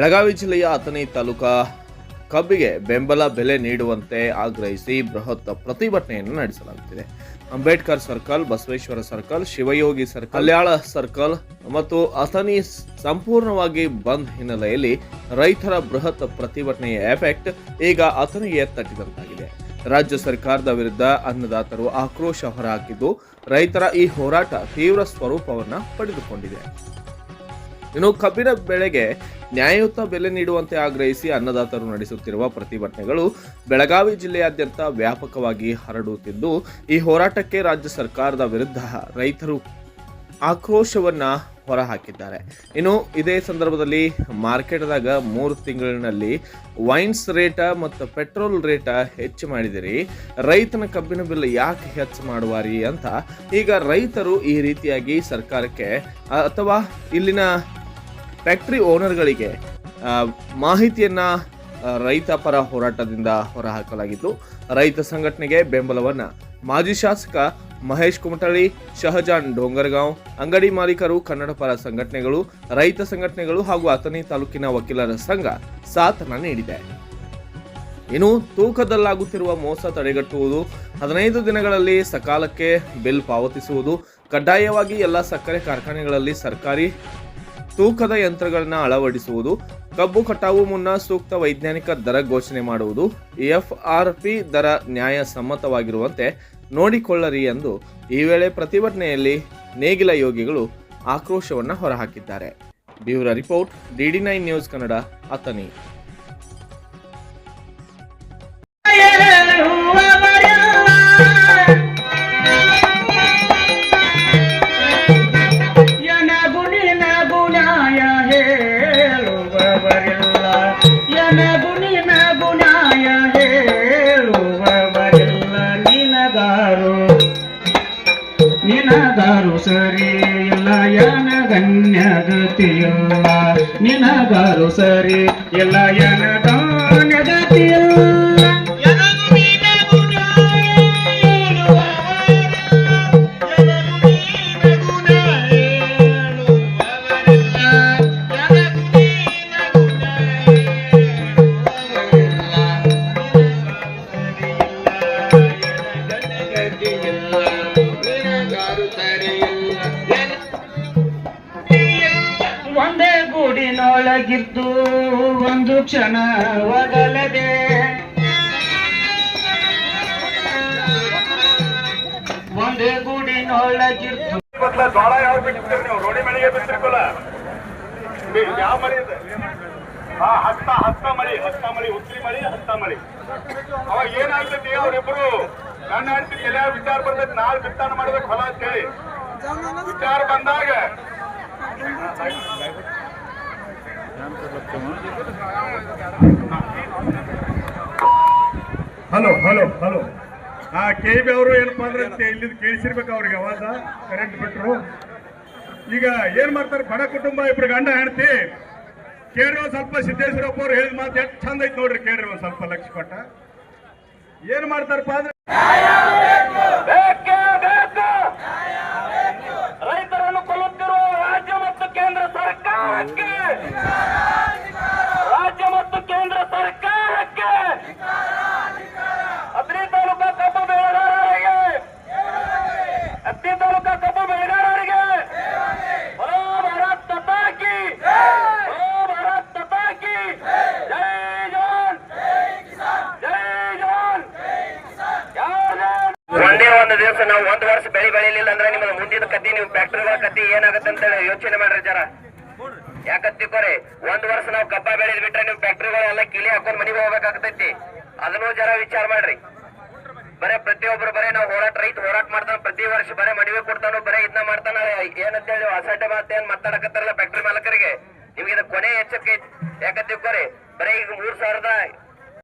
ಬೆಳಗಾವಿ ಜಿಲ್ಲೆಯ ಅಥಣಿ ತಾಲೂಕಾ ಕಬ್ಬಿಗೆ ಬೆಂಬಲ ಬೆಲೆ ನೀಡುವಂತೆ ಆಗ್ರಹಿಸಿ ಬೃಹತ್ ಪ್ರತಿಭಟನೆಯನ್ನು ನಡೆಸಲಾಗುತ್ತಿದೆ. Ambedkar circle, Basaveshwara circle, Shivayogi circle, Kalyana circle ಮತ್ತು ಅಥಣಿ ಸಂಪೂರ್ಣವಾಗಿ ಬಂದ್ ಹಿನ್ನೆಲೆಯಲ್ಲಿ ರೈತರ ಬೃಹತ್ ಪ್ರತಿಭಟನೆಯ ಎಫೆಕ್ಟ್ ಈಗ ಅಥಣಿಗೆ ತಟ್ಟಿದಂತಾಗಿದೆ. ರಾಜ್ಯ ಸರ್ಕಾರದ ವಿರುದ್ಧ ಅನ್ನದಾತರು ಆಕ್ರೋಶ ಹೊರಹಾಕಿದ್ದು ರೈತರ ಈ ಹೋರಾಟ ತೀವ್ರ ಸ್ವರೂಪವನ್ನು ಪಡೆದುಕೊಂಡಿದೆ. ಇನ್ನು ಕಬ್ಬಿನ ಬೆಳೆಗೆ ನ್ಯಾಯಯುತ ಬೆಲೆ ನೀಡುವಂತೆ ಆಗ್ರಹಿಸಿ ಅನ್ನದಾತರು ನಡೆಸುತ್ತಿರುವ ಪ್ರತಿಭಟನೆಗಳು ಬೆಳಗಾವಿ ಜಿಲ್ಲೆಯಾದ್ಯಂತ ವ್ಯಾಪಕವಾಗಿ ಹರಡುತ್ತಿದ್ದು, ಈ ಹೋರಾಟಕ್ಕೆ ರಾಜ್ಯ ಸರ್ಕಾರದ ವಿರುದ್ಧ ರೈತರು ಆಕ್ರೋಶವನ್ನ ಹೊರಹಾಕಿದ್ದಾರೆ. ಇನ್ನು ಇದೇ ಸಂದರ್ಭದಲ್ಲಿ ಮಾರ್ಕೆಟ್ದಾಗ ಮೂರು ತಿಂಗಳಿನಲ್ಲಿ ವೈನ್ಸ್ ರೇಟ ಮತ್ತು ಪೆಟ್ರೋಲ್ ರೇಟ ಹೆಚ್ಚು ಮಾಡಿದಿರಿ, ರೈತನ ಕಬ್ಬಿನ ಬೆಲೆ ಯಾಕೆ ಹೆಚ್ಚು ಮಾಡುವಾರಿ ಅಂತ ಈಗ ರೈತರು ಈ ರೀತಿಯಾಗಿ ಸರ್ಕಾರಕ್ಕೆ, ಅಥವಾ ಇಲ್ಲಿನ ಫ್ಯಾಕ್ಟರಿ ಓನರ್ಗಳಿಗೆ ಮಾಹಿತಿಯನ್ನು ರೈತ ಪರ ಹೋರಾಟದಿಂದ ಹೊರಹಾಕಲಾಗಿದ್ದು ರೈತ ಸಂಘಟನೆಗೆ ಬೆಂಬಲವನ್ನ ಮಾಜಿ ಶಾಸಕ ಮಹೇಶ್ ಕುಮಟಳ್ಳಿ, ಶಹಜಾನ್ ಡೋಂಗರ್ಗಾಂವ್, ಅಂಗಡಿ ಮಾಲೀಕರು, ಕನ್ನಡ ಪರ ಸಂಘಟನೆಗಳು, ರೈತ ಸಂಘಟನೆಗಳು ಹಾಗೂ ಅಥಣಿ ತಾಲೂಕಿನ ವಕೀಲರ ಸಂಘ ಸಾಥನ ನೀಡಿದೆ. ಇನ್ನು ತೂಕದಲ್ಲಾಗುತ್ತಿರುವ ಮೋಸ ತಡೆಗಟ್ಟುವುದು, ಹದಿನೈದು ದಿನಗಳಲ್ಲಿ ಸಕಾಲಕ್ಕೆ ಬಿಲ್ ಪಾವತಿಸುವುದು, ಕಡ್ಡಾಯವಾಗಿ ಎಲ್ಲ ಸಕ್ಕರೆ ಕಾರ್ಖಾನೆಗಳಲ್ಲಿ ಸರ್ಕಾರಿ ತೂಕದ ಯಂತ್ರಗಳನ್ನು ಅಳವಡಿಸುವುದು, ಕಬ್ಬು ಕಟಾವು ಮುನ್ನ ಸೂಕ್ತ ವೈಜ್ಞಾನಿಕ ದರ ಘೋಷಣೆ ಮಾಡುವುದು, ಎಫ್ಆರ್ಪಿ ದರ ನ್ಯಾಯ ಸಮ್ಮತವಾಗಿರುವಂತೆ ನೋಡಿಕೊಳ್ಳರಿ ಎಂದು ಈ ವೇಳೆ ಪ್ರತಿಭಟನೆಯಲ್ಲಿ ನೇಗಿಲ ಯೋಗಿಗಳು ಆಕ್ರೋಶವನ್ನು ಹೊರಹಾಕಿದ್ದಾರೆ. Bureau report DD nine news Kannada, Athani. ಎನಗುಣಿನ ಗುಣಾಯ ಹೇಳುವವರಿಲ್ಲ ನಿನಗಾರು. ನಿನಗಾರು ಸರಿ ಎನಗನ್ಯಗತಿಯಿಲ್ಲ ನಿನಗಾರು ಸರಿ ಗೂಡಿನೊಳಗಿದ್ದು ಒಂದು ಕ್ಷಣ ಒಗಲದೆ ಒಂದೇ ಗುಡಿ ಇವತ್ಲ ಜೋಳ ಯಾವ ಬಿಟ್ಟಿರ್ತೀರಿ ನೀವು? ರೋಡಿ ಮಳೆಗೆ ಬಿಟ್ಟಿರ್ಕೊಲ್ಲ ಯಾವ ಮಳೆ ಇದೆ? ಹಾ ಹತ್ತ ಹತ್ತ ಮಳಿ ಹತ್ತ ಮಳಿ ಉತ್ತಿ ಮಳಿ, ಹತ್ತ ಮಳಿ. ಅವಾಗ ಏನಾಗ್ತೈತಿ ಅವ್ರಿಬ್ರು? ನನ್ನ ಹೆಂಡತಿ ಎಲ್ಲ ವಿಚಾರ ಬರ್ತೈತಿ ನಾಳೆ ಬಿತ್ತಾನ ಮಾಡ್ಬೇಕು ಹೊಲ ಅಂತ ಹೇಳಿ. ವಿಚಾರ ಬಂದಾಗ ಹಲೋ ಹಲೋ ಹಲೋ. ಆ ಕೆ ಬಿ ಅವರು ಏನಪ್ಪಾ ಅಂದ್ರೆ ಇಲ್ಲಿದ್ ಕೇಳಿಸಿರ್ಬೇಕು ಅವ್ರಿಗೆ ಅವಾಗ ಕರೆಂಟ್ ಬಿಟ್ರು. ಈಗ ಏನ್ ಮಾಡ್ತಾರೆ? ಬಡ ಕುಟುಂಬ, ಇಬ್ರು ಗಂಡ ಹೇಳ್ತಿ ಕೇಳ್ರಿ ಸ್ವಲ್ಪ ಸಿದ್ದೇಶ್ವರಪ್ಪ ಅವ್ರು ಹೇಳಿದ ಮಾತು ಎಷ್ಟು ಚಂದ ಐತಿ ನೋಡ್ರಿ ಕೇಳ್ರಿ ಒಂದ್ ಸ್ವಲ್ಪ ಲಕ್ಷ ಕೊಟ್ಟ. ಏನ್ ಮಾಡ್ತಾರಪ್ಪ ಅಂದ್ರೆ ರೈತರನ್ನು ಕೊಲ್ಲುತ್ತಿರುವ ರಾಜ್ಯ ಮತ್ತು ಕೇಂದ್ರ ಸರ್ಕಾರಕ್ಕೆ ರಾಜ್ಯ ಮತ್ತು ಕೇಂದ್ರ ಸರ್ಕಾರಕ್ಕೆ ಹತ್ರಿ ತಾಲೂಕಾ ಕಬ್ಬು ಬೆಳೆಗಾರರಿಗೆ ಹತ್ತಿ ತಾಲೂಕಾ ಕಬ್ಬು ಬೆಳೆಗಾರರಿಗೆ ಬರೋ ಭಾರತ್ ತತಾಕಿ ಬರೋ ಭಾರತ್ ತತಾಕಿ ಜೈ ಜವಾನ್ ಜೈ ಜವಾನ್ ಯಾರೇ ಒಂದೇ ದಿವಸ ನಾವು ಒಂದು ವರ್ಷ ಬೆಳಿ ಬೆಳಿಲಿಲ್ಲ ಅಂದ್ರೆ ನಿಮ್ಮ ಮುಂದಿನ ಕತ್ತಿ ನೀವು ಫ್ಯಾಕ್ಟರಿಗಳ ಕತ್ತಿ ಏನಾಗತ್ತೆ ಅಂತ ಹೇಳಿ ಯೋಚನೆ ಮಾಡ್ರಿ ಜರ. ಯಾಕತ್ತಿಕೋರಿ ಒಂದ್ ವರ್ಷ ನಾವು ಕಬ್ಬ ಬೆಳೆದ್ ಬಿಟ್ರೆ ನೀವು ಫ್ಯಾಕ್ಟ್ರಿಗಳೆಲ್ಲ ಕಿಲಿ ಹಾಕೊಂಡ್ ಮನೆಗೆ ಹೋಗ್ಬೇಕಾಗ್ತೈತಿ. ಅದನ್ನು ಜರ ವಿಚಾರ ಮಾಡ್ರಿ. ಬರೇ ಪ್ರತಿಯೊಬ್ರು ಬರೇ ನಾವು ಹೋರಾಟ, ರೈತ ಹೋರಾಟ ಮಾಡ್ತಾನ, ಪ್ರತಿ ವರ್ಷ ಬರೇ ಮನವಿ ಕೊಡ್ತಾನೋ, ಬರೇ ಇದನ್ನ ಮಾಡ್ತಾನ. ಏನಂತೇಳಿ ಅಸಡ್ಡೆ ಮಾತೆ ಏನ್ ಮಾತಾಡಕತ್ತಾರಲ್ಲ ಫ್ಯಾಕ್ಟ್ರಿ ಮಾಲಕರಿಗೆ. ನಿಮ್ಗೆ ಇದು ಕೊನೆ ಎಚ್ಚರಿಕೆ ಯಾಕತ್ತಿಕೋರಿ